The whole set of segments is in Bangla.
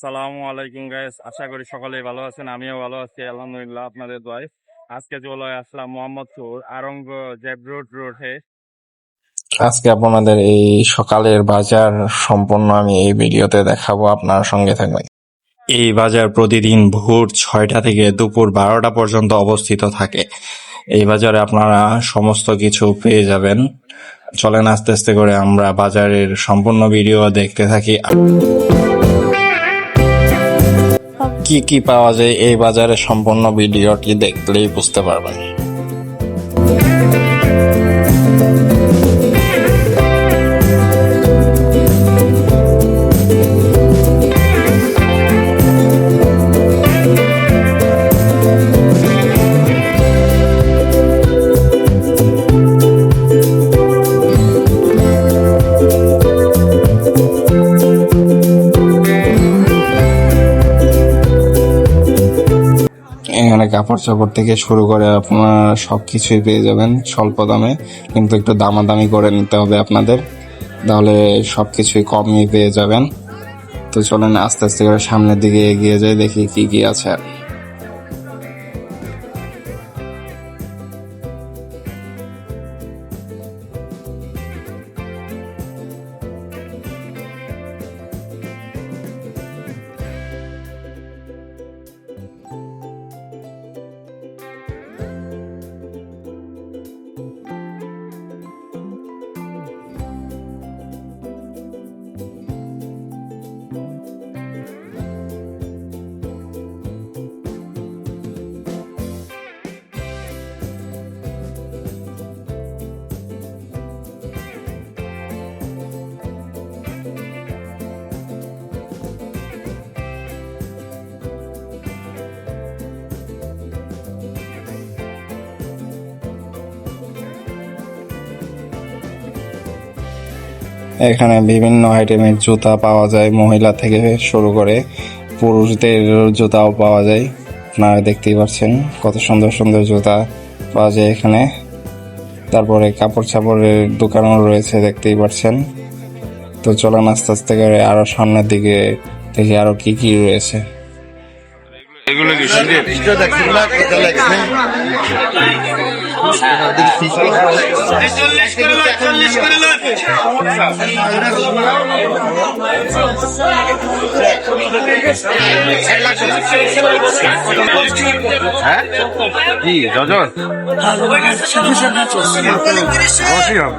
আসসালামু আলাইকুম গাইস আশা করি সকলেই ভালো আছেন আমিও ভালো আছি আলহামদুলিল্লাহ আপনাদের দোয়ায়। আজকে চলে আসলাম মোহাম্মদপুর আরঙ্গ জেব রোড রোডে আজকে আপনাদের এই সকালের বাজার সম্পূর্ণ আমি এই ভিডিওতে দেখাবো আপনার সঙ্গে থাকবেন। এই বাজার প্রতিদিন ভোর ছয়টা থেকে দুপুর বারোটা পর্যন্ত অবস্থিত থাকে। এই বাজারে আপনারা সমস্ত কিছু পেয়ে যাবেন। চলেন আস্তে আস্তে করে আমরা বাজারের সম্পূর্ণ ভিডিও দেখতে থাকি। কি কি পাওয়া যায় এই বাজারে সম্পূর্ণ ভিডিওটি দেখলেই বুঝতে পারবেন। এখানে কাপড় চাপড় থেকে শুরু করে আপনারা সবকিছুই পেয়ে যাবেন স্বল্প দামে। কিন্তু একটু দামাদামি করে নিতে হবে আপনাদের। তাহলে সব কিছুই কমই পেয়ে যাবেন। তো চলেন আস্তে আস্তে করে সামনের দিকে এগিয়ে যাই, দেখি কি কি আছে। এখানে বিভিন্ন আইটেমের জুতা পাওয়া যায় মহিলা থেকে শুরু করে পুরুষদের জুতাও পাওয়া যায়। আপনারা দেখতেই পাচ্ছেন কত সুন্দর সুন্দর জুতা পাওয়া যায় এখানে। তারপরে কাপড় চাপড়ের দোকানও রয়েছে দেখতেই পাচ্ছেন। তো চলেন আস্তে আস্তে করে আরও সামনের দিকে দেখি আরও কি কি রয়েছে। এগুলো কি হ্যাঁ? কি জজর অবশ্যই হবে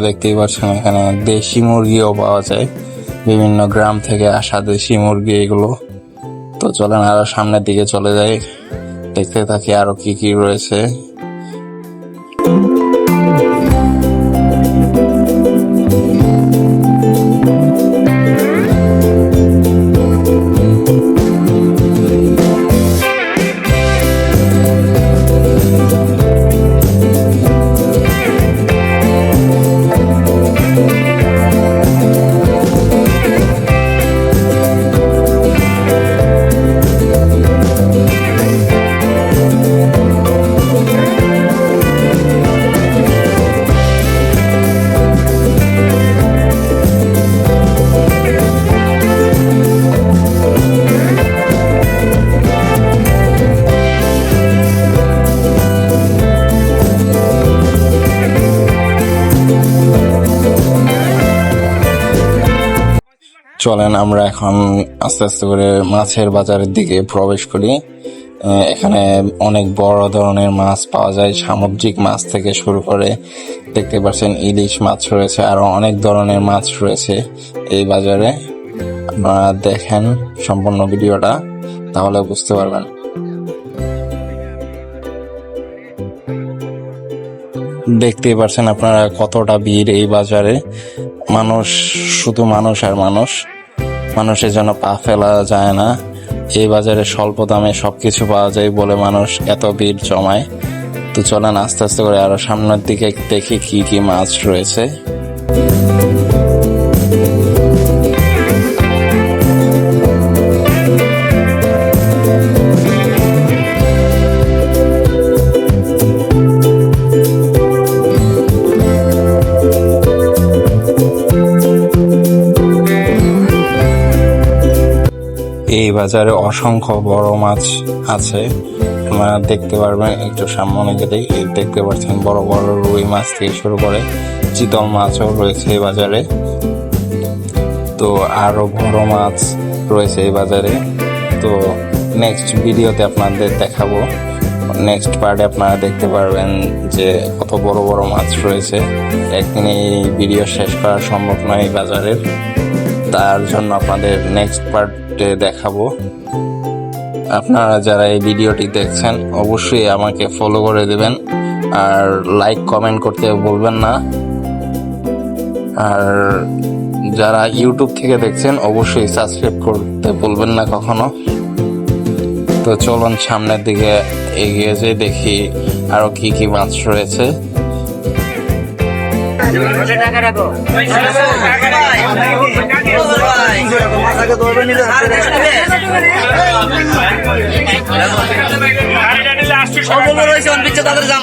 দেখতেই পাচ্ছেন এখানে দেশি মুরগিও পাওয়া যায়। বিভিন্ন গ্রাম থেকে আসা দেশি মুরগি এগুলো। তো চলেন আরও সামনের দিকে চলে যাই। দেখতে থাকি আরও কি কি রয়েছে। চলেন, আমরা এখন আস্তে আস্তে করে মাছের বাজারের দিকে প্রবেশ করি। এখানে অনেক বড় ধরনের মাছ পাওয়া যায়, সামুদ্রিক মাছ থেকে শুরু করে, দেখতে পাচ্ছেন ইলিশ মাছ রয়েছে, আরও অনেক ধরনের মাছ রয়েছে এই বাজারে। আপনারা দেখেন সম্পূর্ণ ভিডিওটা, তাহলে বুঝতে পারবেন। দেখতেই পারছেন আপনারা কতটা ভিড় এই বাজারে। মানুষ, শুধু মানুষ আর মানুষ। মানুষের জন্য পা ফেলা যায় না। এই বাজারে স্বল্প দামে সবকিছু পাওয়া যায় বলে মানুষ এত ভিড় জমায়। তো চলেন আস্তে আস্তে করে আরও সামনের দিকে দেখি কি কি মাছ রয়েছে। এই বাজারে অসংখ্য বড় মাছ আছে। আপনারা দেখতে পারবেন, একটু সামনে গেলেই দেখতে পাচ্ছেন বড় বড় রুই মাছ থেকে শুরু করে চিতল মাছও রয়েছে এই বাজারে। তো আরও বড় মাছ রয়েছে এই বাজারে। তো নেক্সট ভিডিওতে আপনাদের দেখাবো। নেক্সট পার্টে আপনারা দেখতে পারবেন যে কত বড় বড় মাছ রয়েছে। একদিনে এই ভিডিও শেষ করা সম্ভব নয় এই বাজারের। তার জন্য আপনাদের নেক্সট পার্টে দেখাবো। আপনারা যারা এই ভিডিওটি দেখছেন, অবশ্যই আমাকে ফলো করে দেবেন। আর লাইক কমেন্ট করতে বলবেন না। আর যারা ইউটিউব থেকে দেখছেন, অবশ্যই সাবস্ক্রাইব করতে বলবেন না কখনো। তো চলুন সামনের দিকে এগিয়ে যেয়ে দেখি আরও কি কি মাছ রয়েছে। রয়েছে অন তাদের দাম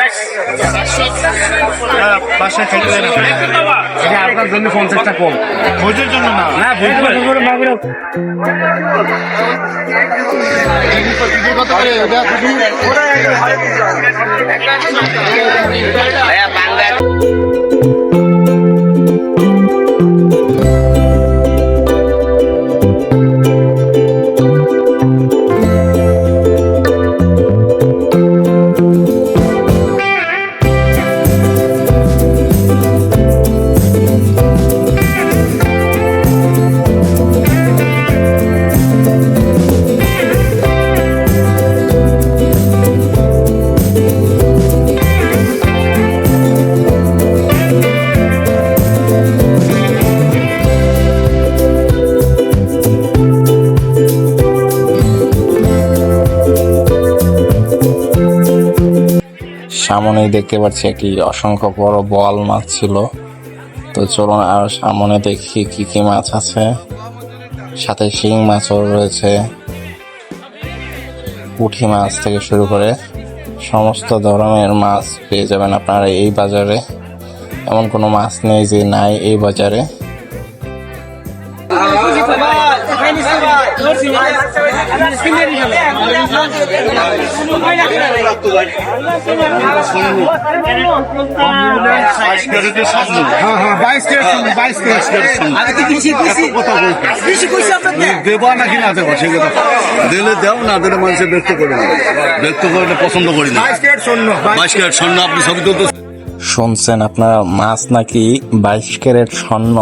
বাসায় খেতে দেন এটা আপনার জন্য পঞ্চাশটা কম। ভোজের জন্য না? না ভোজ সামনেই দেখতে পাচ্ছি একটি অসংখ্য বড় বোয়াল মাছ ছিল তো চলুন আর সামনে দেখি কি কি মাছ আছে সাথে শিং মাছও রয়েছে পুঁটি মাছ থেকে শুরু করে সমস্ত ধরনের মাছ পেয়ে যাবেন আপনারা এই বাজারে এমন কোনো মাছ নেই যে নাই এই বাজারে তো দেবো নাকি না দেবো সে কথা দিলে দেও না দিলে মানুষের ব্যক্ত করে না ব্যক্ত করে পছন্দ করি না বাইশ ক্যারেট স্বর্ণ আপনি ছবি তুলতে শুনছেন আপনারা মাছ নাকি বাইশ ক্যারেট স্বর্ণ?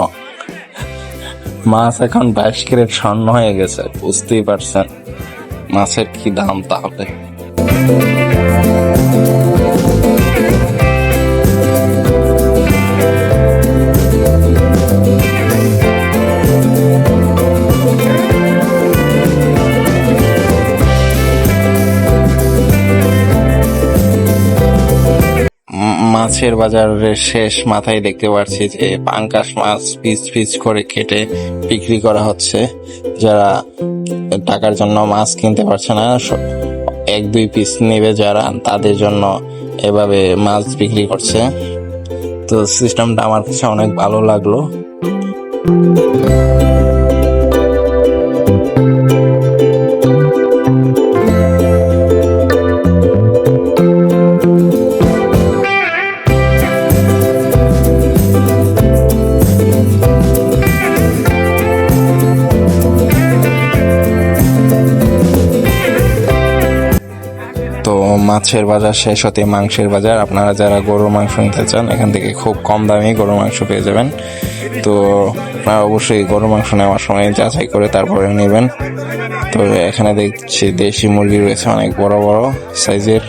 মাছ এখন বাইশ ক্যারেট স্বর্ণ হয়ে গেছে বুঝতেই পারছেন। মাছের কি দাম তাহলে? মাছের বাজারের শেষ মাথায় দেখতে পাচ্ছি যে পাঙ্কাশ মাছ পিস পিস করে কেটে বিক্রি করা হচ্ছে। যারা টাকার জন্য মাছ কিনতে পারছে না এক দুই পিস নেবে যারা, তাদের জন্য এভাবে মাছ বিক্রি করছে। তো সিস্টেমটা আমার কাছে অনেক ভালো লাগল। মাছের বাজার শেষ হতে মাংসের বাজার। আপনারা যারা গরুর মাংস নিতে চান, এখান থেকে খুব কম দামে গরুর মাংস পেয়ে যাবেন। তো আপনারা অবশ্যই গরুর মাংস নেওয়ার সময় যাচাই করে তারপরে নেবেন। তো এখানে দেখছি দেশি মুরগি রয়েছে অনেক বড় বড় সাইজের।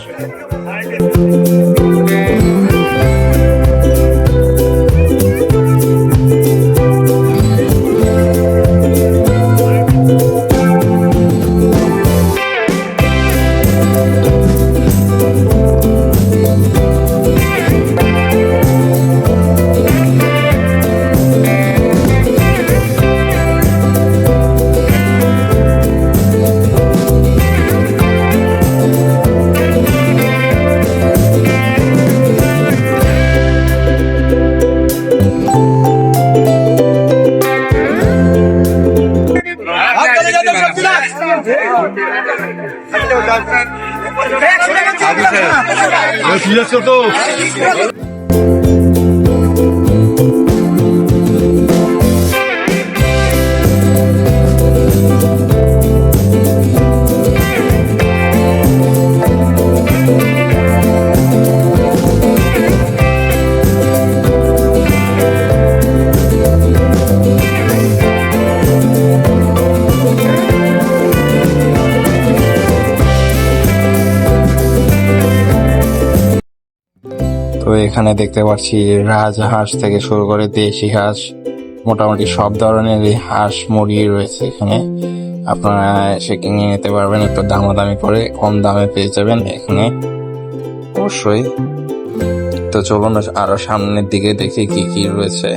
ঠিক আছে তো এখানে দেখতে পাচ্ছি রাজহাঁস থেকে শুরু করে দেশি হাঁস, মোটামুটি সব ধরনের হাঁস মুরগি রয়েছে এখানে। আপনারা সে কিনে নিতে পারবেন, একটু দামাদামি করে কম দামে পেয়ে যাবেন এখানে। অবশ্যই। তো চলুন আরও সামনের দিকে দেখি কি কি রয়েছে।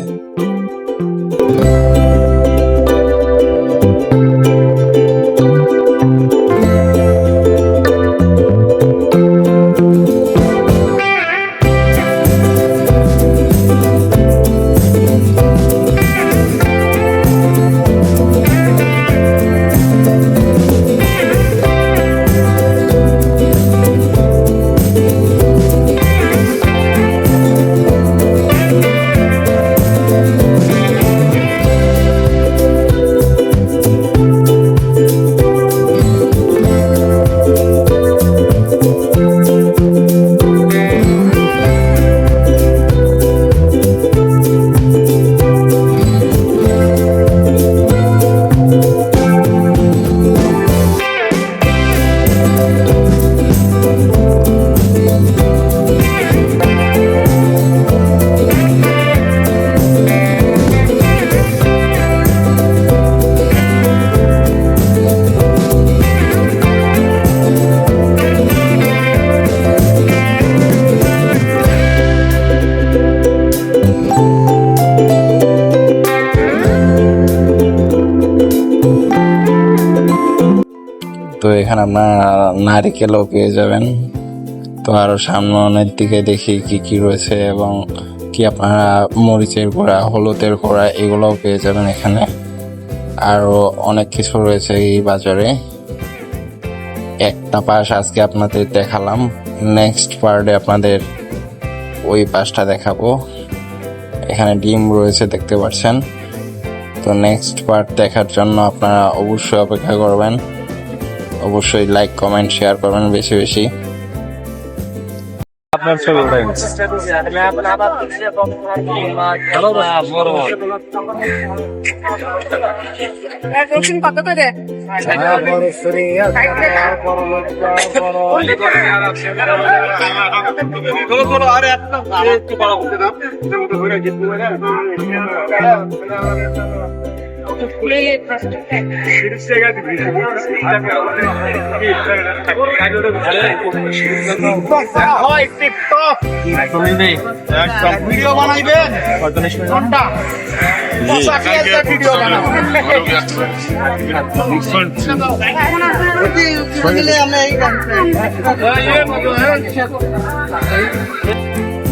এখানে আপনার নারিকেলও পেয়ে যাবেন। তো আরও সামনের দিকে দেখি কি কি রয়েছে এবং কি আপনারা মরিচের গোড়া, হলুদের গোড়া এগুলোও পেয়ে যাবেন এখানে। আরও অনেক কিছু রয়েছে এই বাজারে। একটা পাশ আজকে আপনাদের দেখালাম। নেক্সট পার্টে আপনাদের ওই পাশটা দেখাবো। এখানে ডিম রয়েছে, দেখতে পাচ্ছেন। তো নেক্সট পার্ট দেখার জন্য আপনারা অবশ্যই অপেক্ষা করবেন। অবশ্যই লাইক কমেন্ট শেয়ার করবেন বেশি বেশি। আপনার ছবি উঠাই কত করে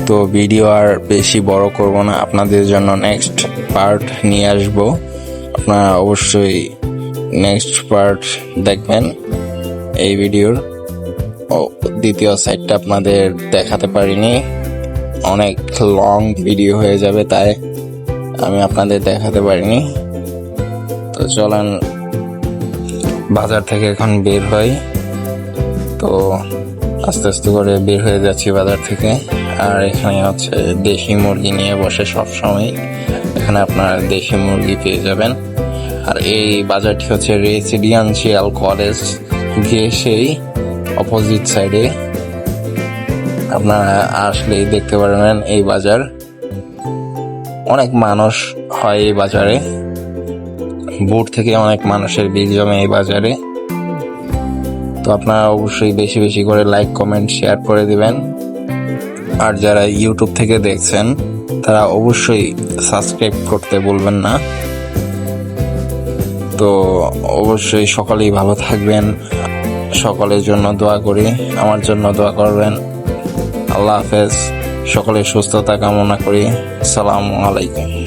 তো ভিডিও আর বেশি বড় করব না আপনাদের জন্য নেক্সট পার্ট নিয়ে আসব। আপনারা অবশ্যই নেক্সট পার্ট দেখবেন। এই ভিডিওর দ্বিতীয় সাইডটা আপনাদের দেখাতে পারিনি। অনেক লং ভিডিও হয়ে যাবে, তাই আমি আপনাদের দেখাতে পারিনি। তো চলেন, বাজার থেকে এখন বের হই। তো আস্তে আস্তে করে বের হয়ে যাচ্ছি বাজার থেকে। আর এখানে হচ্ছে দেশি মুরগি নিয়ে বসে সব সময় এখানে আপনারা দেশি মুরগি পেয়ে যাবেন। আর এই বাজারটি হচ্ছে রেসিডেন্সিয়াল কলেজ গিয়ে ঘেসেই অপোজিট সাইডে আপনারা আসলেই দেখতে পারবেন এই বাজার। অনেক মানুষ হয় এই বাজারে। ভোর থেকে অনেক মানুষের ভিড় জমে এই বাজারে। তো আপনারা অবশ্যই বেশি বেশি করে লাইক কমেন্ট শেয়ার করে দিবেন। আর যারা ইউটিউব থেকে দেখছেন তারা অবশ্যই সাবস্ক্রাইব করতে বলবেন না। তো অবশ্যই সকলেই ভালো থাকবেন, সকলের জন্য দোয়া করি, আমার জন্য দোয়া করবেন। আল্লাহ হাফেজ, সকলের সুস্থতা কামনা করি। সালামু আলাইকুম।